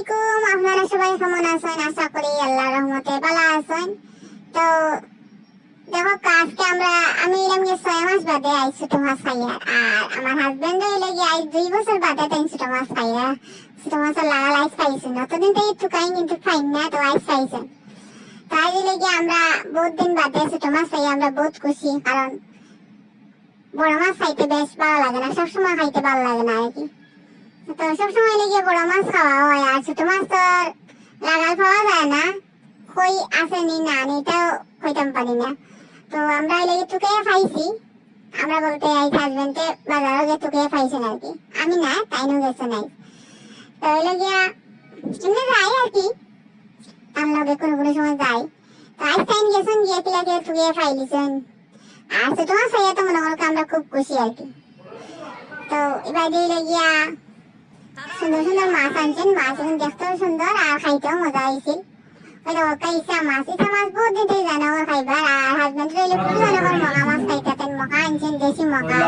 আলাইকুম, আপনারা সবাই কেমন আছেন? আশা করি আল্লাহ রহমতে ভালো আছেন। তো দেখো, আজকে আমরা, আমি এলাম গিয়ে ছয় মাস বাদে আই ছোট মাছ খাইয়া, আর আমার হাজবেন্ড হইলে গিয়ে আই দুই বছর বাদে তাই ছোট মাছ খাইয়া, ছোট মাছের লাগাল আইস পাইছেন। অতদিন তো একটু খাই কিন্তু ফাইন না, তো আইস পাইছেন। তাই হইলে গিয়ে আমরা বহুত দিন বাদে ছোট মাছ খাই আমরা বহুত খুশি, কারণ বড় মাছ খাইতে বেশ ভালো লাগে না, সবসময় খাইতে ভালো লাগে না আর কি। তো সবসময় লেগে বড় মাছ খাওয়া হয়, আর ছোট মাছ তো লাগাল পাওয়া যায় না। কই আসেনি না এটাও কইতাম পারি না। তো আমরা লেগে টুকে খাইছি। আমরা বলতে এই হাজবেন্ডে বাজারও যে টুকে খাইছেন আর কি। আমি না, তাইনও গেছে নাই। তো ওই লগিয়া এমনি যাই আর কি। তার লগে কোনো কোনো সময় যাই। তো আজ টাইম গেছেন, গিয়ে পিলাকে টুকে খাইলিছেন আর ছোট মাছ খাইয়া তো মনে করো আমরা খুব খুশি আর কি। তো এবার দিয়ে লগিয়া সুন্দর সুন্দর মাছ আনছেন মাছ এখন দেখতেও সুন্দর আর খাইতেও মজা হয়েছিল ওইটা ওকা ইসা মাছ ইসা মাছ বহুত দিন থেকে ওর খাইবার আর রইলে মকা মাছ খাইতেন মকা আনছেন দেশি মকা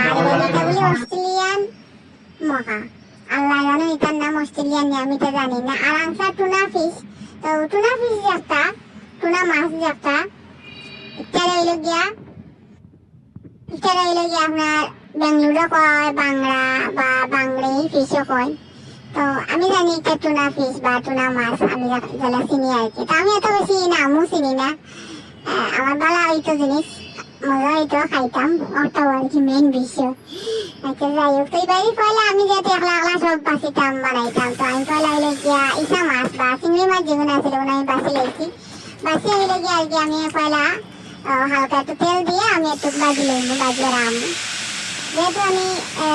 আর এটা বলি অস্ট্রেলিয়ান মকা আল্লাহ জানো এটার নাম অস্ট্রেলিয়ান নিয়ে আমি তো জানি না। আর আনসার টুনা ফিশ তো টুনা ফিশ টুনা মাছ এটা রইল গিয়া। এটা রইল গিয়া আপনার বেঙ্গলুরু কয়, বাংলা বা বাংলাই ফিশও কয়। তো আমি জানি এটা টুনা ফিশ বা টুনা মাছ, আমি যেটা চিনি আর কি। তো আমি এত বেশি নামও চিনি না। আমার ভালো হইতো জিনিস মজা হইতো খাইতাম ওটাও আর কি মেন বিষয় আচ্ছা যাই হোক, তো এবারই পয়লা আমি যেহেতু একলা একলা সব বাসিতাম বানাইতাম। তো আমি পয়লা হইলে গিয়া ইসা মাছ বা চিংড়ি মাছ যেগুলো আছিল ওগুলো আমি বাসি লাইছি বাসি হইলে গিয়া আর কি, আমি পয়লা হালকা একটু তেল দিয়ে, আমি একটু বাজি লইব বাজি রাম যেহেতু আমি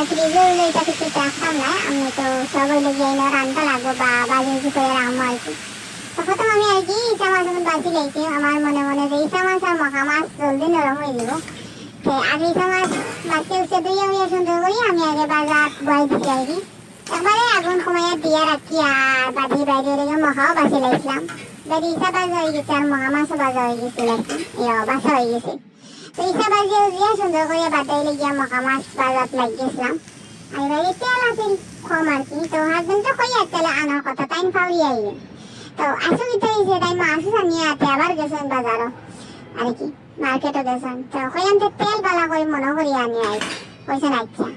ফ্রিজে এটা কিছু রাখতাম না, আমি তো সব হইলে গিয়ে এনে রান্না লাগবো বা বাজি উজি করে রাখব আর কি তো আমি আর কি ইসা মাছ যখন বাজি লাইছি আমার মনে মনে যে ইসা মাছ আর মকা মাছ জলদি নরম হয়ে যাব। তো আগে ইসা মাছ বাচ্চা উচ্চে দুই আমি সুন্দর করি আমি আগে বাজার বয় দিছি আর কি একবারে আগুন কমাইয়া দিয়া রাখি আর বাজি বাইরে লেগে মকাও বাছি লাইছিলাম বাড়ি ইসা বাজা হয়ে গেছে আর মহা মাছও বাজা হয়ে গেছিল আর কি বাসা হয়ে গেছে। ইসা বাজিয়ে দিয়ে সুন্দর করে বাটাইলে গিয়া মকা মাছ বাজাত লাগিয়েছিলাম আর এবারে তেল আছিল কম আর কি তো হাজবেন্ড তো কই আর তেলে আনার কথা তাই ফাউরি আইলে তো আসলে তো এই যে তাই মাছ জানিয়ে আতে আবার গেছেন বাজারও আর কি মার্কেটও গেছেন তো কইলাম তো তেল বালা করে মনে করি আনি আই কইছেন আচ্ছা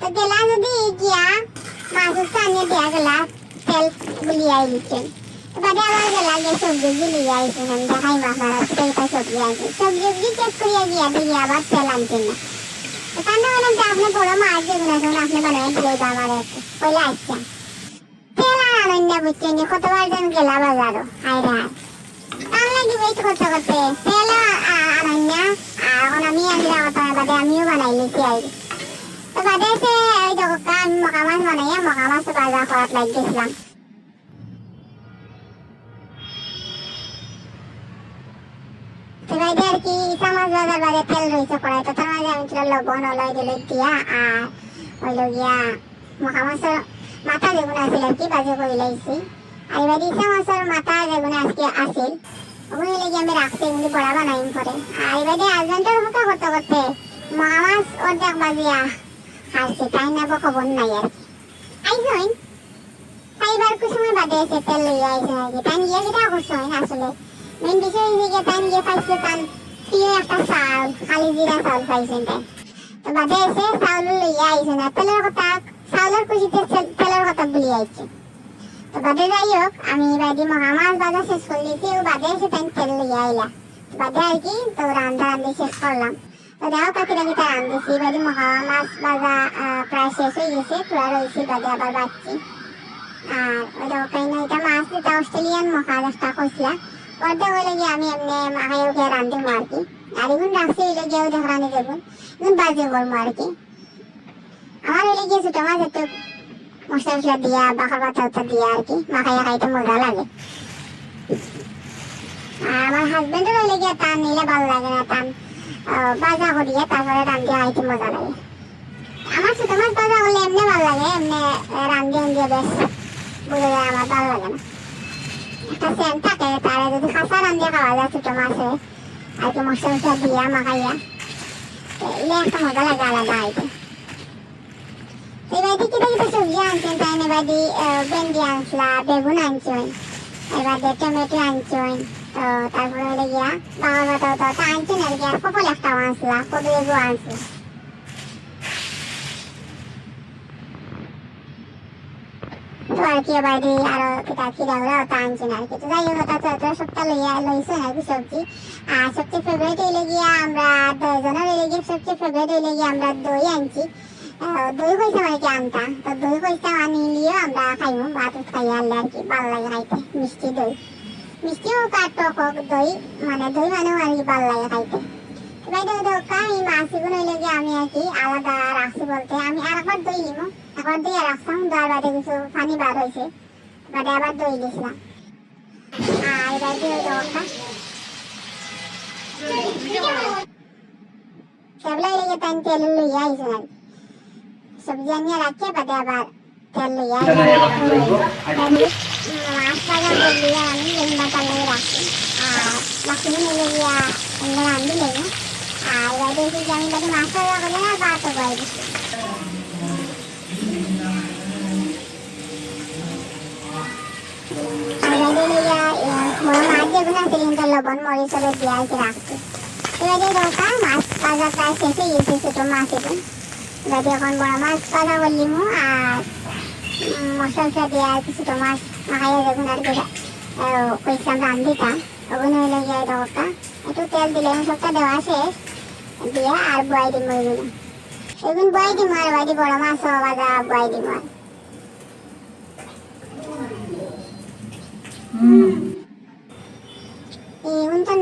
তো গেলা যদি গিয়া বাদে আবার গেলা গিয়ে সবজি গুলিয়ে আইছেন আমি দেখাই আপনারা তেলটা সবজি আনছি সবজি উবজি চেক করিয়া গিয়া দেখি আবার তেল আনছেন না। তো কান্না বললাম যে আপনি বড় মাছ যেগুলো আছে আপনি বানাই দাও আমার কইলে আচ্ছা। তেল আর আনেন না বুঝছেন যে কতবার যেন গেলা বাজারও হাই রে কাম লাগি ওয়েট করতে করতে তেল আনেন না এখন আমি আনলে কথা বাদে আমিও বানাই লিছি আর তো বাদে সে ওই দোকা আমি বানাইয়া মকামাছ বাজার করাত লাগিয়েছিলাম তো বাইরে আর কি মাছ বাজার বাদে তেল রয়েছে কড়াই তো তার মাঝে আমি ছিল লবণ, অলয় দিলে দিয়া আর হইল গিয়া মকা মাছের মাথা যেগুলো আছিল আর কি, বাজে করে লাইছি। আর এবার ইসা মাছের মাথা যেগুলো আজকে আছিল, ওগুলো লেগে আমি রাখছি, এগুলি বড়া বানাইম করে আর এবারে হাজবেন্ডের অপেক্ষা করতে করতে মহা মাছ অর্ধেক বাজিয়া হাসছে তাই নেব খবর নাই আর কি। আইসইন তাই এবার বাদে এসে তেল লইয়া আইসে আর কি, তাই নিয়ে যেটা করছেন আসলে। মেন বিষয় যে তাই নিয়ে পাইছে তার প্রিয় একটা চাউল খালি জিরা চাউল পাইছেন তাই তো বাদে এসে চাউল লইয়া আইছে না তেলের কথা চাউলের খুশিতে তেল- তেলের কথা বলি আইছে তো বাদে যাই হোক আমি বাদি মহা মাছ বাজা শেষ করে দিয়েছি ও বাদে এসে তাই তেল লইয়া আইলা বাদে আর কি তো রান্না রান্ধি শেষ করলাম তো দেখো কাকিরা কিটা রান্ধেছি বাদি মহা মাছ বাজা প্রায় শেষ হয়ে গেছে পুরা রয়েছে বাদে আবার বাচ্ছি আর ওই দেখো কাইনা এটা মাছ এটা অস্ট্রেলিয়ান মহা একটা অর্ধেক হইলে গিয়ে আমি এমনি মাখাই উঠে রান্ধি আর কি আর এগুন রাখছি দেখ রান্ধি দেখুন। এগুন বাজে করব আর কি। আমার হইলে গিয়ে ছোট মাছ একটু মশলা টসলা দিয়া বাখার পাতা উত্তা দিয়া আর কি, মাখাইয়া খাইতে মজা লাগে। আমার হাজবেন্ডের হইলে গিয়ে টান নিলে ভালো লাগে না, টান ভাজা করিয়া তারপরে রান্ধি খাইতে মজা লাগে। আমার ছোট মাছ ভাজা করলে এমনি ভালো লাগে, এমনি রান্ধি এমনি বেশ, বুঝে যায় আমার ভালো লাগে না। একটা সেন্ট থাকে তারে যদি খাসা রান্ধে খাওয়া যায় ছোট মাছে আর কি মশলা মশলা দিয়া মাখাইয়া এলে একটা মজা লাগে আলাদা আইতে এবার থেকে দেখি তো সবজি আনছেন তাই এবার এবারে ভেন্ডি আনছিলা বেগুন আনছুন এবারে টমেটো আনছুন তারপরে গিয়া বাবা তো আনছেন আর গিয়া কপল একটা আনছিলা কদু এগু আনছিল কি এবারে আরও পিঠা খিরা গুলো তো আনছেন আর কি তো যাই হোক তো তো সপ্তাহ লইয়া লইছেন আর কি সবজি? আর সবচেয়ে ফেভারিট হইলে গিয়া আমরা দশজনের হইলে গিয়ে সবচেয়ে ফেভারিট হইলে গিয়া আমরা দই আনছি। দই কইতাম আর কি আনতাম তো দই কইতাম আনিলিও আমরা খাইমু, ভাত খাই আনলে আর কি ভালো লাগে খাইতে, মিষ্টি দই। মিষ্টি হোক আর টক দই মানে দই মানেও আর কি ভালো লাগে খাইতে। বাইরে দোকা এই মাসিগুলো হইলে গিয়ে আমি আর কি আলাদা রাখছি বলতে, আমি আর একবার দই নিবো একবার দই রাখতাম দেওয়ার বাদে কিছু পানি বার হয়েছে বাদে আবার দই দিয়েছিলাম আর এবার দিয়ে দোকা সেগুলো হইলে গিয়ে তাই তেল লইয়া আইসে আর কি। সবজি আনিয়ে রাখছে বাদে আবার তেল লইয়া আইসে। মাছ ভাজা করলি আমি লেঙ্গা পাল্লাই রাখছি আর বাকি মিলে গিয়া এমনি রান্ধি লেগে আর এবার দেখি যে আমি বাড়ি মাছ ভাজা করলে না ভাতও করে দিচ্ছি কিন্তু লবণ মরিচ আর কি রাখছি দেখি ওটা মাছ ভাজা প্রায় শেষ গেছে ছোটো মাছ এবার দিয়ে এখন বড় মাছ ভাজা করলিমু আর মশলা দিয়ে আর কিছু মাছ মাখাইয়া দেখুন আর দরকা দেওয়া দিম এগুলো বয়াই দিম আর বাইরে বড় মাছ বাজা বয়াই দিম আর। এগুলোর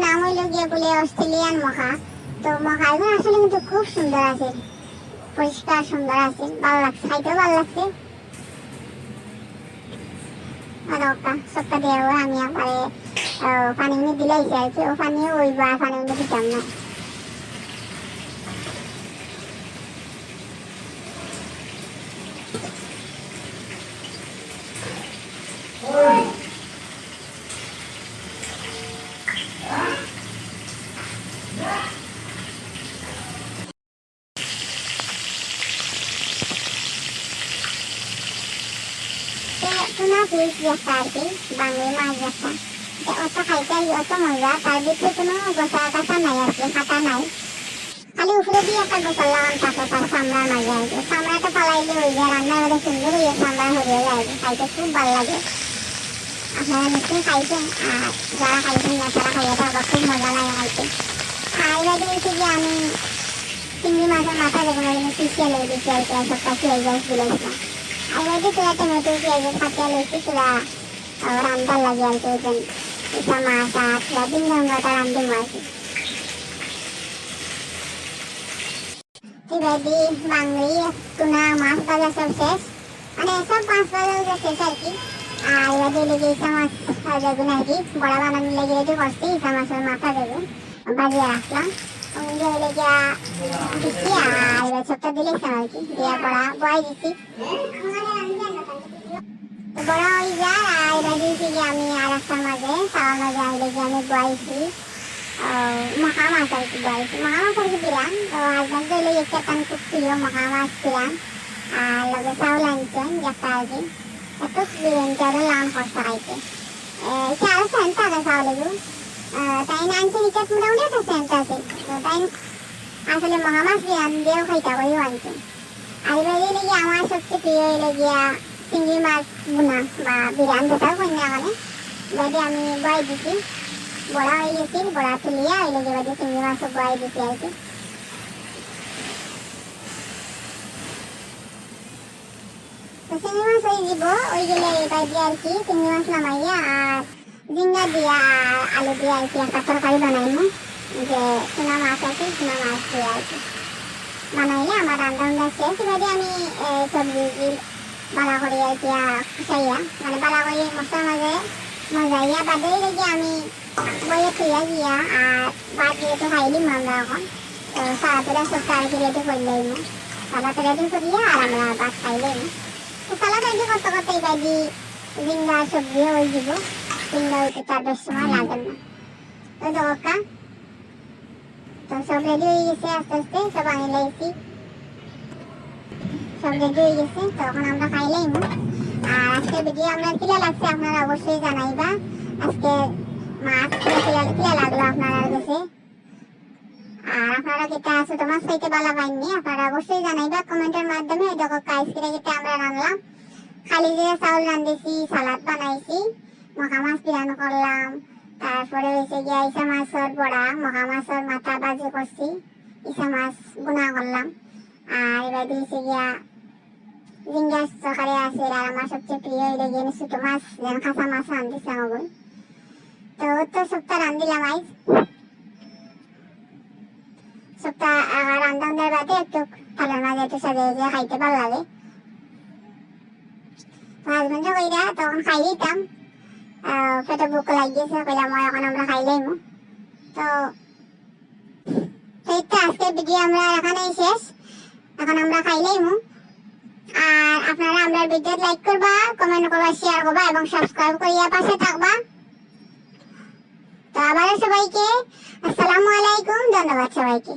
নাম হইল গিয়ে বলে অস্ট্রেলিয়ান মখা তো এগুলো আসলে কিন্তু খুব সুন্দর আছে। পরিষ্কার সুন্দর আছে। ভালো লাগছে। খাইতেও ভালো লাগছে। সবটা দেওয়া আমি আবার পানি দিলে আর কি। ও পানিও ওই বা পানি দিতাম না। ফিশ যেটা আর কি বাংলা মাছ যেটা অত খাইতে অত মজা তার ভিতরে কোনো গোসা কাটা নাই আর কি কাটা নাই খালি উপরে দিয়ে একটা গোসল লাগান থাকে তার সামলার মাঝে আর কি সামলাটা পালাইলে ওই যে রান্নার মধ্যে সুন্দর হয়ে সামলা হয়ে যায় খাইতে খুব ভালো লাগে আপনারা নিশ্চয়ই খাইছেন আর যারা খাইছেন তারা খাইয়ে থাকবে খুব মজা লাগে খাইতে আর এবার যে আমি চিংড়ি মাছের মাথা দেখুন পিছিয়ে লেগে দিচ্ছি আর কি আর সবটা খেয়ে যাই দিলাইছিলাম আর এবার দিয়ে তোরা টমেটো পেঁয়াজের খাটিয়া লইছি তোরা রান্দার লাগে আর কি ওইখানে ইসা মাছ আর তোরা দিন রঙটা রান্ধি মাছ এবার দিয়ে বাঙালি টুনা মাছ ভাজা সব শেষ মানে সব মাছ ভাজা শেষ আর কি আর এবার দিয়ে লেগে ইসা মাছ বেগুন আর কি বড়া বানানো লেগে রেডি করছি ওগুলো লেগে দিচ্ছি আর এবার সবটা আর কি দিয়ে বড়া বয় দিচ্ছি তো বড় হয়ে যায় আর এবার দিয়েছি যে আমি আর একটা মাঝে তাওয়ার মাঝে আনলে যে আমি বয়েছি মাখা মাছ আর কি বয়েছি মাখা আর কি দিলাম তো হাজব্যান্ড হইলে একটা টান খুব প্রিয় মাখা মাছ দিলাম আর লগে চাউল আনছেন একটা আর কি একটু বিরিয়ানি আরও লাম কষ্ট এটা আরও সেন্ট আছে তাই না, আনছে এটা মোটামুটি একটা সেন্ট আছে। তো তাই আসলে মহা মাছ বিরান দিয়েও খাইতে পারিও আনছে আর এবার লেগে আমার সবচেয়ে প্রিয় চিংড়ি মাছ বোনা আমি বয় দিছি। বড়া হয়ে গেছি, বড়া তুলিয়া হইলে গিয়ে এবারে চিংড়ি মাছও বয় দিছি আর কি। চিংড়ি মাছ হয়ে দিব, ওই গেলে এবার দিয়ে আর কি চিংড়ি মাছ নামাইয়া আর ঝিঙ্গা দিয়া আর আলু দিয়ে আর কি একটা তরকারি বানাইমু। যে চুনা মাছ আছে, চুনা মাছ দিয়ে আর কি। বানাইলে আমার রান্না বান্না শেষ। এবারে আমি সবজি বালা করে আর কি খুসাইয়া মানে বালা করে মশলার মাঝে মজাইয়া বাদে রেখে আমি বইয়ে থইয়া গিয়া, আর ভাত যেহেতু খাই দিম আমরা এখন। তো সারাতরা সবটা আর কি রেডি করে লইম। সালাদ রেডি করিয়া আর আমরা ভাত খাইলাম তো সালাদ রেডি করতে করতে এবার জিঙ্গা সবজি হয়ে যাব জিঙ্গা হইতে চার দশ সময় লাগে না। তো দরকা তো সব রেডি হয়ে গেছে আস্তে আস্তে সব আনি লাইছি সব রেডি হয়ে গেছে তখন আমরা খাইলাম ভিডিও আপনার কিলা লাগছে আপনারা অবশ্যই জানাইবা আজকে মাছ কিলা কিলা লাগল আপনারা কাছে আর আপনারা কিটা ছোট মাছ খাইতে ভালো পাইনি আপনারা অবশ্যই জানাইবা কমেন্টের মাধ্যমে দেখো কাইস কিটা কিটা আমরা রান্নলাম খালি জিরা চাউল রান্ধেছি সালাদ বানাইছি মখা মাছ পিরানো করলাম তারপরে হয়েছে গিয়া ইসা মাছের বড়া মখা মাছের মাথা বাজি করছি ইসা মাছ গুনা করলাম। আর এবার দিয়েছে গিয়া জিঙ্গাস তরকারি আছে আর আমার সবচেয়ে প্রিয় হইলে গিয়ে ছোট মাছ, যেন কাঁচা মাছ রান্ধিছে আমাগুন তো তো সপ্তাহ রান্ধিলাম আইজ সপ্তাহ রান্ধার বাদে একটু থালার মাঝে একটু সাজিয়ে দিয়ে খাইতে ভালো লাগে হাজবেন্ডও কইরা তখন খাই দিতাম। পেটে বুক লাগিয়েছে, কইলাম "ওই এখন আমরা খাই লইমু তো এই তো আজকের ভিডিও আমরা এখানেই শেষ। এখন আমরা খাই লইমু আর আপনারা আমরা ভিডিও লাইক করবা কমেন্ট করবা শেয়ার করবা এবং সাবস্ক্রাইব করিয়া পাশে থাকবা। তো আবারও সবাইকে আসসালামু আলাইকুম, ধন্যবাদ সবাইকে।